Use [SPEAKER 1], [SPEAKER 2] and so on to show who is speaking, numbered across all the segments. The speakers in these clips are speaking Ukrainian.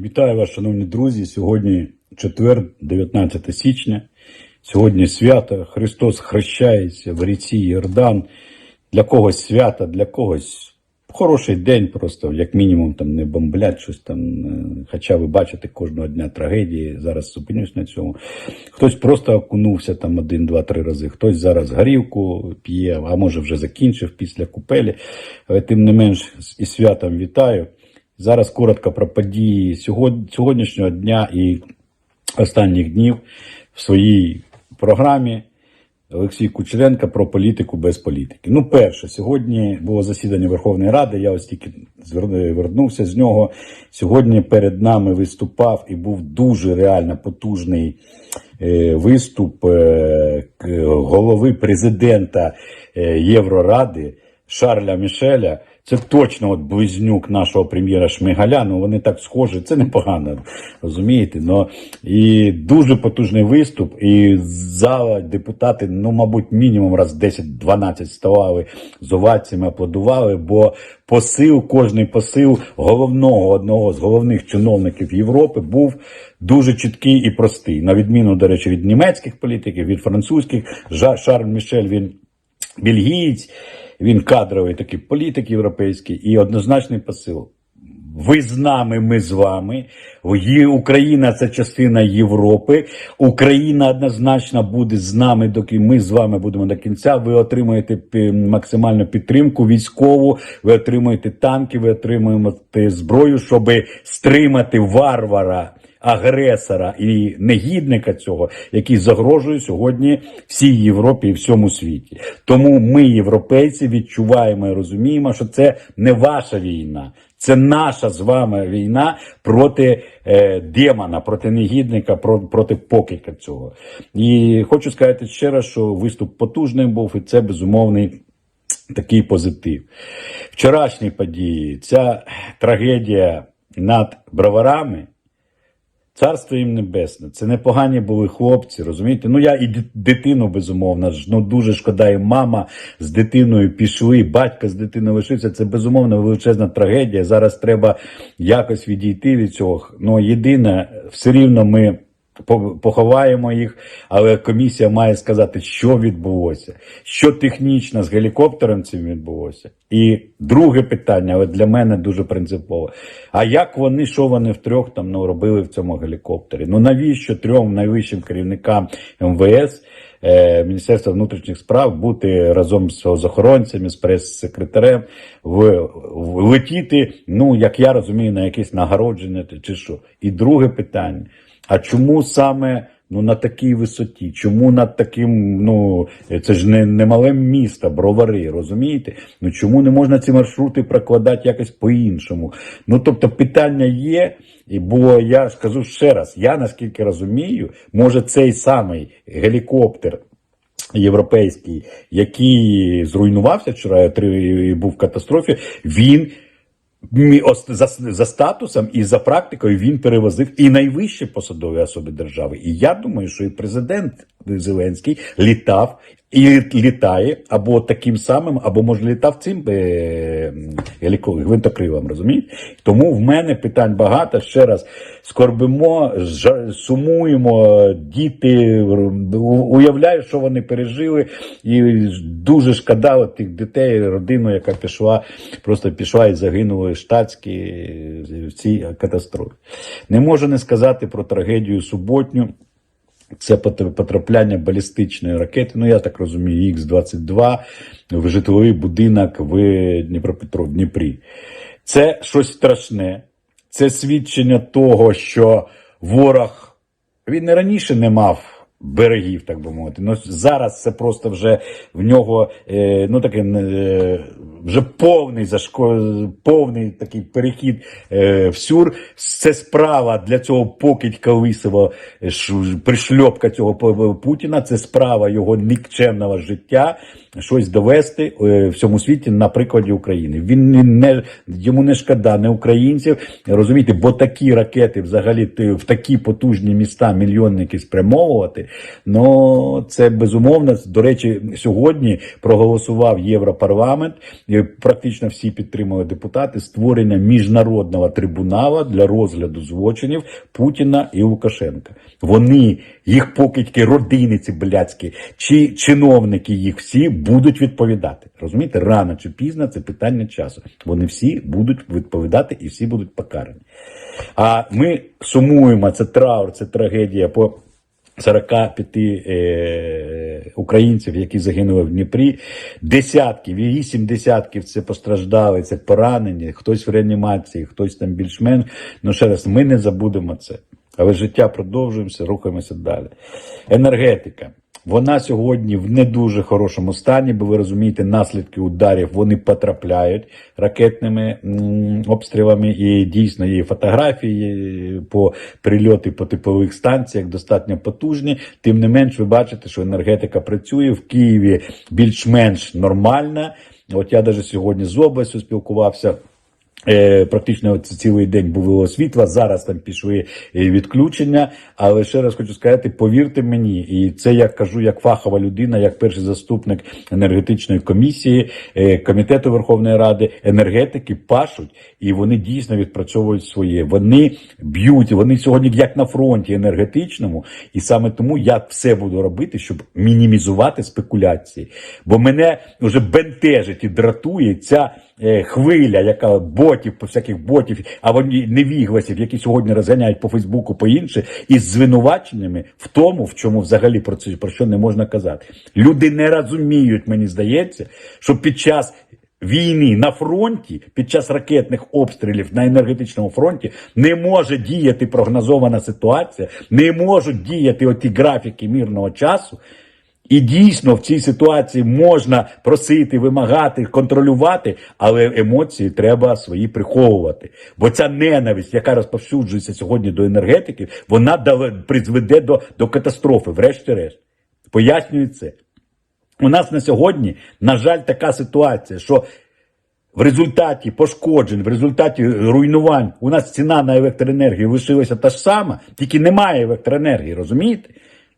[SPEAKER 1] Вітаю вас, шановні друзі. Сьогодні четвер, 19 січня. Сьогодні свято. Христос хрещається в ріці Йордан. Для когось свято, для когось хороший день, просто як мінімум там не бомблять щось там. е, Хоча ви бачите кожного дня трагедії. Зараз зупинюсь на цьому. Хтось просто окунувся там один, два, три рази. Хтось зараз горілку п'є, а може вже закінчив після купелі. Але тим не менш і святом вітаю. Зараз коротко про події сьогоднішнього дня і останніх днів в своїй програмі Олексій Кучеренко про політику без політики. Ну, перше, сьогодні було засідання Верховної Ради. Я ось тільки вернувся з нього. Сьогодні перед нами виступав і був дуже реально потужний е, виступ е, голови президента е, Євроради Шарля Мішеля. Це точно от близнюк нашого прем'єра Шмигаля. Ну вони так схожі, це непогано, розумієте? Ну, і дуже потужний виступ. І зала депутати, ну, мабуть, мінімум раз 10-12 ставали з оваціями, аплодували, бо посил, кожний посил головного одного з головних чиновників Європи був дуже чіткий і простий. На відміну, до речі, від німецьких політиків, від французьких. Шарль Мішель він бельгієць, він кадровий такий політик європейський і однозначний посил. Ви з нами, ми з вами. Україна це частина Європи. Україна однозначно буде з нами, доки ми з вами будемо до кінця. Ви отримуєте максимальну підтримку військову, ви отримуєте танки, ви отримуєте зброю, щоб стримати варвара агресора і негідника цього, який загрожує сьогодні всій Європі і всьому світі. Тому ми, європейці, відчуваємо і розуміємо, що це не ваша війна. Це наша з вами війна проти е, демона, проти негідника, про, проти покидька цього. І хочу сказати ще раз, що виступ потужний був, і це безумовний такий позитив. Вчорашні події, ця трагедія над броварами. Царство їм небесне. Це непогані були хлопці, розумієте? Ну я і дитину, безумовно, ж, ну дуже шкода, і мама з дитиною пішли, батько з дитиною лишився. Це безумовно величезна трагедія. Зараз треба якось відійти від цього. Ну єдине, все рівно ми. По- Поховаємо їх, але комісія має сказати, що відбулося, що технічно з гелікоптером цим відбулося. І друге питання, але для мене дуже принципове. А як вони, що вони втрьох там ну, робили в цьому гелікоптері? Ну навіщо трьом найвищим керівникам МВС, е, Міністерства внутрішніх справ бути разом з охоронцями, з прес-секретарем, в летіти, ну як я розумію, на якесь нагородження чи що? І друге питання. А чому саме ну, на такій висоті? Чому над таким, ну це ж не, не мале місто, бровари, розумієте? Ну чому не можна ці маршрути прокладати якось по-іншому? Ну тобто питання є, бо я скажу ще раз: я наскільки розумію, може цей самий гелікоптер. Європейський, який зруйнувався вчора, і був в катастрофі, він за, за статусом і за практикою він перевозив і найвищі посадові особи держави. І я думаю, що і президент Зеленський літав і літає або таким самим, або може літав цим е, гвинтокрилом, розумієте? Тому в мене питань багато. Ще раз скорбимо, сумуємо, діти уявляю, що вони пережили, і дуже шкода тих дітей, родину, яка пішла, просто пішла і загинули штатські в цій катастрофі. Не можу не сказати про трагедію суботню. Це пот- потрапляння балістичної ракети, ну я так розумію, Х-22 в житловий будинок в Дніпропетров, Дніпрі. Це щось страшне. Це свідчення того, що ворог він і раніше не мав берегів, так би мовити. Ну зараз це просто вже в нього е, ну таке е, вже повний зашко... повний такий перехід е, в сюр. Це справа для цього покидька лисого е, ш- пришльопка цього Путіна. Це справа його нікчемного життя. Щось довести е, всьому світі на прикладі України. Він не, не йому не шкода, не українців. Розумієте, бо такі ракети, взагалі, в такі потужні міста мільйонники спрямовувати. Ну це безумовно. До речі, сьогодні проголосував Європарламент. і Практично всі підтримали депутати створення міжнародного трибунала для розгляду злочинів Путіна і Лукашенка. Вони, їх покидьки, родини ці блядські, чи чиновники їх всі будуть відповідати. Розумієте, рано чи пізно це питання часу. Вони всі будуть відповідати і всі будуть покарані. А ми сумуємо, це траур, це трагедія по 45 е, українців, які загинули в Дніпрі. Десятків, вісім десятків це постраждали, це поранені, хтось в реанімації, хтось там більш-менш. Ну ще раз, ми не забудемо це. Але життя продовжуємося, рухаємося далі. Енергетика. Вона сьогодні в не дуже хорошому стані, бо ви розумієте, наслідки ударів вони потрапляють ракетними обстрілами. І дійсно є фотографії по прильоти по теплових станціях достатньо потужні. Тим не менш, ви бачите, що енергетика працює в Києві більш-менш нормальна. От я навіть сьогодні з областю спілкувався. Е, Практично цілий день було світла. Зараз там пішли е, відключення. Але ще раз хочу сказати, повірте мені, і це я кажу як фахова людина, як перший заступник енергетичної комісії, е, комітету Верховної Ради, енергетики пашуть, і вони дійсно відпрацьовують своє. Вони б'ють, вони сьогодні як на фронті енергетичному, і саме тому я все буду робити, щоб мінімізувати спекуляції. Бо мене вже бентежить і дратує ця хвиля, яка ботів, всяких ботів, а вони невігласів, які сьогодні розганяють по Фейсбуку, по інше, із звинуваченнями в тому, в чому взагалі про це про що не можна казати. Люди не розуміють, мені здається, що під час. Війни на фронті під час ракетних обстрілів на енергетичному фронті не може діяти прогнозована ситуація, не можуть діяти оті графіки мирного часу, і дійсно в цій ситуації можна просити, вимагати, контролювати, але емоції треба свої приховувати. Бо ця ненависть, яка розповсюджується сьогодні до енергетики, вона призведе до, до катастрофи, врешті-решт. Пояснюю це. У нас на сьогодні, на жаль, така ситуація, що в результаті пошкоджень, в результаті руйнувань у нас ціна на електроенергію лишилася та ж сама, тільки немає електроенергії, розумієте?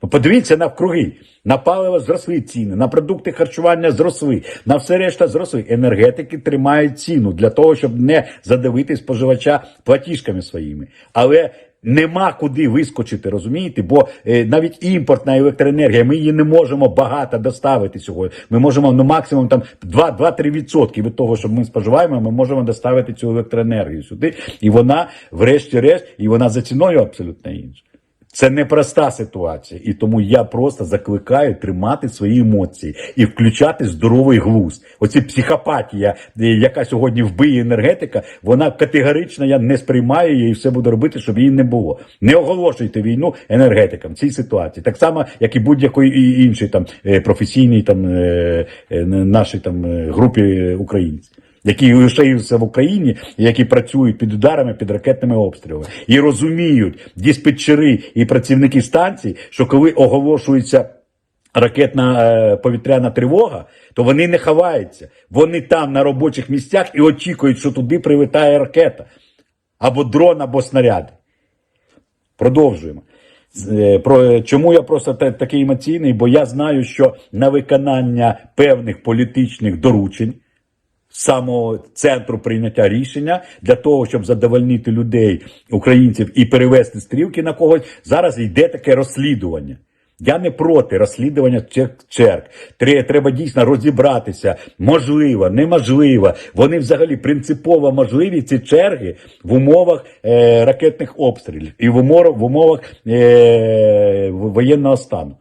[SPEAKER 1] Ну, подивіться навкруги. На паливо зросли ціни, на продукти харчування зросли, на все решта зросли. Енергетики тримають ціну для того, щоб не задавити споживача платіжками своїми. Але нема куди вискочити, розумієте? Бо е, навіть імпортна електроенергія, ми її не можемо багато доставити сьогодні. Ми можемо ну, максимум там 2-3% від того, що ми споживаємо, ми можемо доставити цю електроенергію сюди. І вона, врешті-решт, і вона за ціною абсолютно інша. Це непроста ситуація, і тому я просто закликаю тримати свої емоції і включати здоровий глузд. Оці психопатія, яка сьогодні вбиє енергетика, вона категорично я не сприймаю її і все буду робити, щоб її не було. Не оголошуйте війну енергетикам в цій ситуації, так само, як і будь-якої іншої там е, професійній там е, е, нашій там групі українців які лишаються в Україні, які працюють під ударами, під ракетними обстрілами, і розуміють диспетчери і працівники станцій, що коли оголошується ракетна е, повітряна тривога, то вони не ховаються. Вони там на робочих місцях і очікують, що туди прилетає ракета або дрон, або снаряди. Продовжуємо. Е, Про чому я просто та- такий емоційний? Бо я знаю, що на виконання певних політичних доручень самого центру прийняття рішення для того, щоб задовольнити людей, українців і перевести стрілки на когось, зараз йде таке розслідування. Я не проти розслідування черг. Тре- Треба дійсно розібратися. Можливо, неможливо. Вони взагалі принципово можливі ці черги в умовах е, ракетних обстрілів і в умовах, в умовах е, воєнного стану.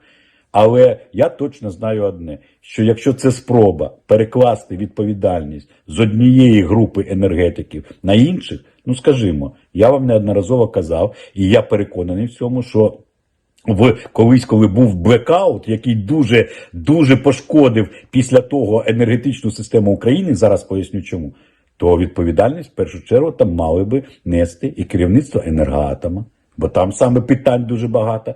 [SPEAKER 1] Але я точно знаю одне: що якщо це спроба перекласти відповідальність з однієї групи енергетиків на інших, ну скажімо, я вам неодноразово казав, і я переконаний в цьому, що. В колись, коли був блекаут, який дуже дуже пошкодив після того енергетичну систему України, зараз поясню чому, то відповідальність в першу чергу там мали би нести і керівництво енергоатома, бо там саме питань дуже багато.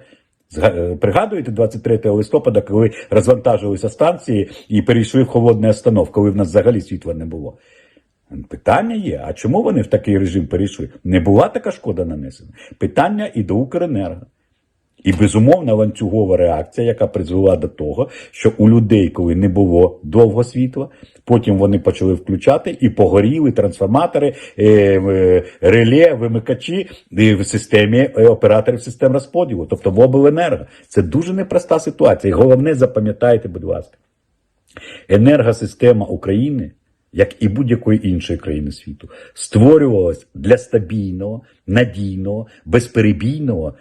[SPEAKER 1] Е, Пригадуєте 23 листопада, коли розвантажилися станції і перейшли в холодний останов, коли в нас взагалі світла не було. Питання є: а чому вони в такий режим перейшли? Не була така шкода нанесена. Питання і до Укренерго. І безумовна ланцюгова реакція, яка призвела до того, що у людей, коли не було довго світла, потім вони почали включати і погоріли трансформатори, е, е, реле, вимикачі в системі е, операторів систем розподілу, тобто в обленерго. Це дуже непроста ситуація. І головне, запам'ятайте, будь ласка, енергосистема України. Як і будь-якої іншої країни світу, створювалась для стабільного, надійного, безперебійного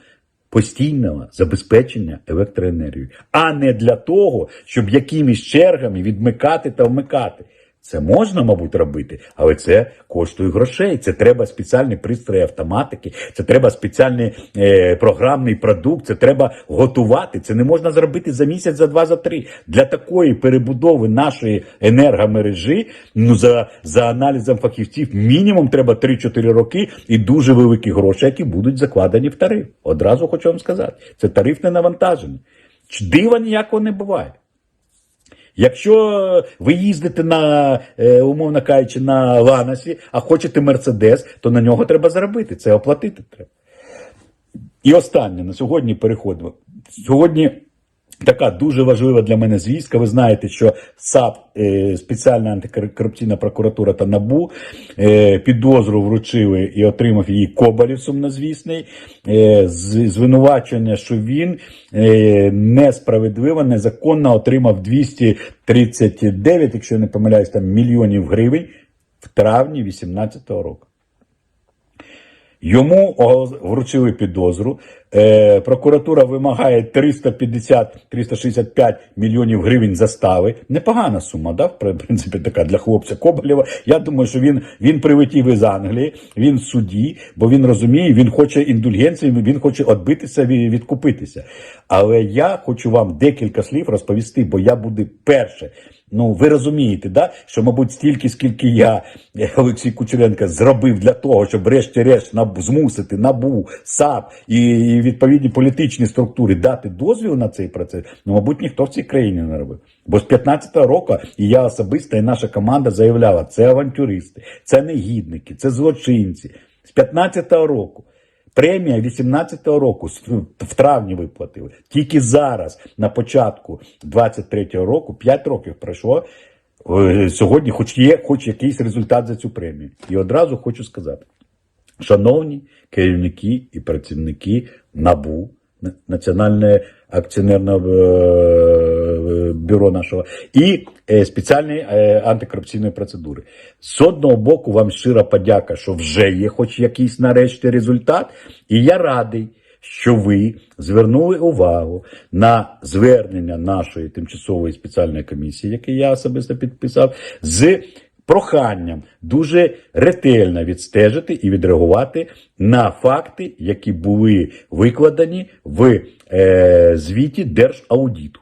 [SPEAKER 1] постійного забезпечення електроенергією, а не для того, щоб якимись чергами відмикати та вмикати. Це можна, мабуть, робити, але це коштує грошей. Це треба спеціальні пристрої автоматики, це треба спеціальний е, програмний продукт, це треба готувати. Це не можна зробити за місяць, за два, за три. Для такої перебудови нашої енергомережі, ну за, за аналізом фахівців, мінімум треба 3-4 роки і дуже великі гроші, які будуть закладені в тариф. Одразу хочу вам сказати, це тарифне навантаження. Дива ніякого не буває. Якщо ви їздите на, е, умовно кажучи, на Ланасі, а хочете Мерседес, то на нього треба заробити. Це оплатити треба. І останнє на сьогодні переходимо. Сьогодні така дуже важлива для мене звістка. Ви знаєте, що САП, е, спеціальна антикорупційна прокуратура та НАБУ е, підозру вручили і отримав її Коболєв сумнозвісний. Е, звинувачення, що він несправедливо, незаконно отримав 239, якщо я не помиляюсь, там мільйонів гривень в травні 2018 року. Йому вручили підозру. Е, прокуратура вимагає 350-365 мільйонів гривень застави. Непогана сума, да? в принципі, така для хлопця Коболєва. Я думаю, що він, він прилетів із Англії, він в суді, бо він розуміє, він хоче індульгенції, він хоче відбитися, ві- відкупитися. Але я хочу вам декілька слів розповісти, бо я буду перше. Ну, ви розумієте, да? що, мабуть, стільки, скільки я, е, Олексій Кучеренко, зробив для того, щоб врешті-решт наб- змусити НАБУ, САП і відповідні політичні структури дати дозвіл на цей процес, ну, мабуть, ніхто в цій країні не робив. Бо з 15-го року і я особисто, і наша команда заявляла, це авантюристи, це негідники, це злочинці. З 15-го року. Премія 18-го року в травні виплатили. Тільки зараз, на початку 23-го року, 5 років пройшло. е, Сьогодні, хоч є, хоч якийсь результат за цю премію. І одразу хочу сказати: шановні керівники і працівники НАБУ, Національне акціонерне е, бюро нашого, і спеціальної е, антикорупційної процедури. З одного боку, вам щира подяка, що вже є хоч якийсь нарешті результат, і я радий. Що ви звернули увагу на звернення нашої тимчасової спеціальної комісії, яке я особисто підписав, з проханням дуже ретельно відстежити і відреагувати на факти, які були викладені в е, звіті Держаудиту.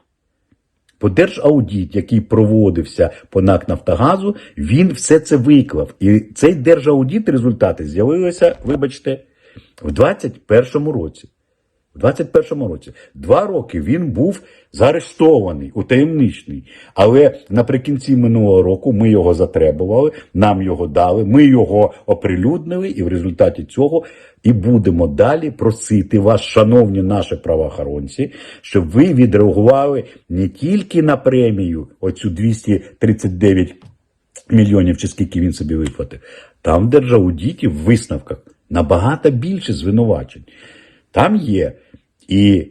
[SPEAKER 1] Бо Держаудит, який проводився по НАК Нафтогазу, він все це виклав. І цей Держаудит результати з'явилися, вибачте, в 2021 році. У 21-му році два роки він був заарештований, утаємничний. Але наприкінці минулого року ми його затребували, нам його дали, ми його оприлюднили, і в результаті цього і будемо далі просити вас, шановні наші правоохоронці, щоб ви відреагували не тільки на премію, оцю 239 мільйонів, чи скільки він собі виплатив. Там в держаудіті в висновках набагато більше звинувачень. Там є і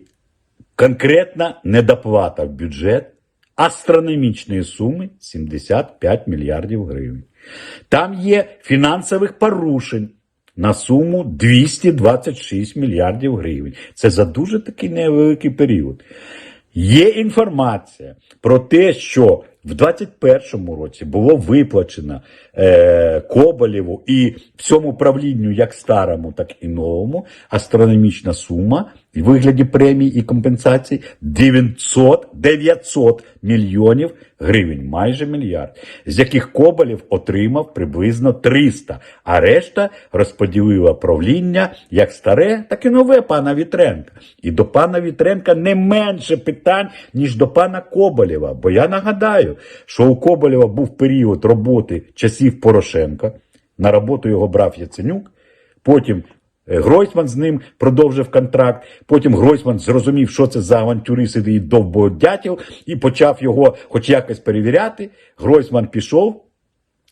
[SPEAKER 1] конкретна недоплата в бюджет астрономічної суми 75 мільярдів гривень. Там є фінансових порушень на суму 226 мільярдів гривень. Це за дуже такий невеликий період. Є інформація про те, що в 2021 році було виплачено е, Коболєву і всьому правлінню, як старому, так і новому, астрономічна сума в вигляді премій і компенсацій 900, 900 мільйонів гривень, майже мільярд, з яких Коболєв отримав приблизно 300, а решта розподілила правління як старе, так і нове пана Вітренка. І до пана Вітренка не менше питань, ніж до пана Коболєва. Бо я нагадаю, що у Коболєва був період роботи часів Порошенка. На роботу його брав Яценюк. Потім Е, Гройсман з ним продовжив контракт. Потім Гройсман зрозумів, що це за авантюрист і довбодятел, і почав його хоч якось перевіряти. Гройсман пішов.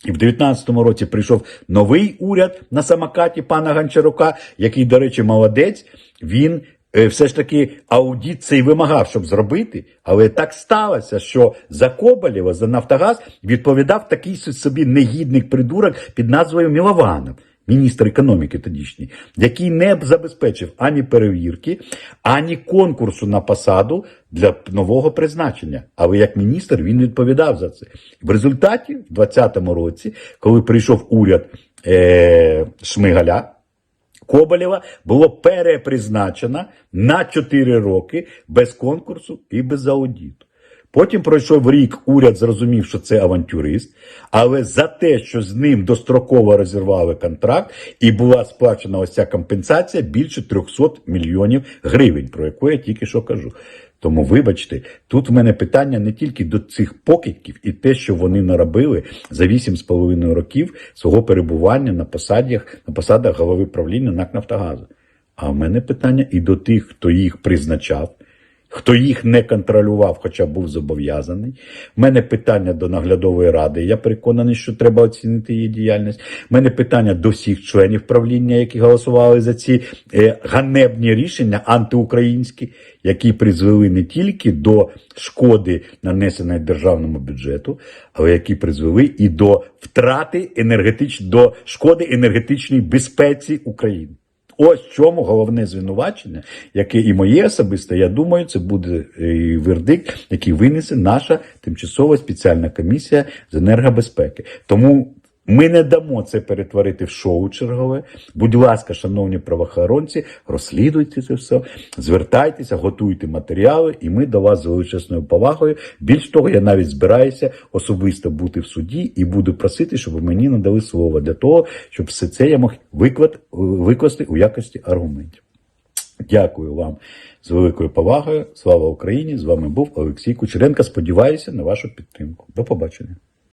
[SPEAKER 1] І в 19-му році прийшов новий уряд на самокаті пана Гончарука, який, до речі, молодець. Він все ж таки аудіт цей вимагав, щоб зробити. Але так сталося, що за Коболєва, за Нафтогаз відповідав такий собі негідник придурок під назвою Мілованов. Міністр економіки тодішній, який не забезпечив ані перевірки, ані конкурсу на посаду для нового призначення. Але як міністр він відповідав за це. В результаті, в 2020 році, коли прийшов уряд е- Шмигаля, Коболєва було перепризначено на 4 роки без конкурсу і без аудіту. Потім пройшов рік, уряд зрозумів, що це авантюрист, але за те, що з ним достроково розірвали контракт, і була сплачена ось ця компенсація більше 300 мільйонів гривень, про яку я тільки що кажу. Тому, вибачте, тут в мене питання не тільки до цих покидьків і те, що вони наробили за 8,5 років свого перебування на посадах, на посадах голови правління НАК Нафтогазу. А в мене питання і до тих, хто їх призначав, хто їх не контролював, хоча був зобов'язаний. У мене питання до наглядової ради. Я переконаний, що треба оцінити її діяльність. У мене питання до всіх членів правління, які голосували за ці е, ганебні рішення антиукраїнські, які призвели не тільки до шкоди, нанесеної державному бюджету, але які призвели і до втрати енергетич... до шкоди енергетичній безпеці України. Ось чому головне звинувачення, яке і моє особисте, я думаю, це буде і вердикт, який винесе наша тимчасова спеціальна комісія з енергобезпеки. Тому ми не дамо це перетворити в шоу чергове. Будь ласка, шановні правоохоронці, розслідуйте це все, звертайтеся, готуйте матеріали, і ми до вас з величезною повагою. Більш того, я навіть збираюся особисто бути в суді і буду просити, щоб мені надали слово для того, щоб все це я мог виклад, викласти у якості аргументів. Дякую вам з великою повагою. Слава Україні! З вами був Олексій Кучеренко. Сподіваюся на вашу підтримку. До побачення.